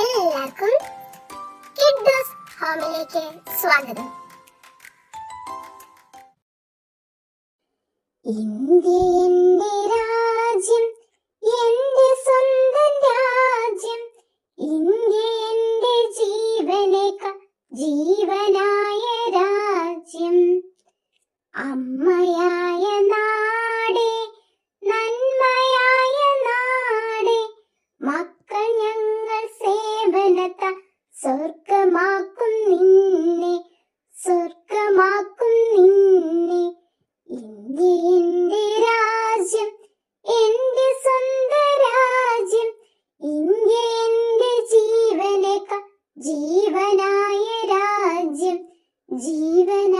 എല്ലാവർക്കും കിഡ് ഹോമിലേക്ക് സ്വാഗതം. ഇന്ത്യ എന്റെ രാജ്യം എന്റെ സ്വന്തം രാജ്യം. ഇന്ത്യ എന്റെ ജീവനേക്ക ജീവനായ രാജ്യം. അമ്മയായ ജനത സ്വർഗമാക്കും നിന്നെ സ്വർഗമാക്കും നിന്നെ. ഇന്ത്യ എന്റെ രാജ്യം എന്റെ സ്വന്ത രാജ്യം ഇന്ത്യ എന്റെ ജീവനേക്ക ജീവനായ രാജ്യം ജീവന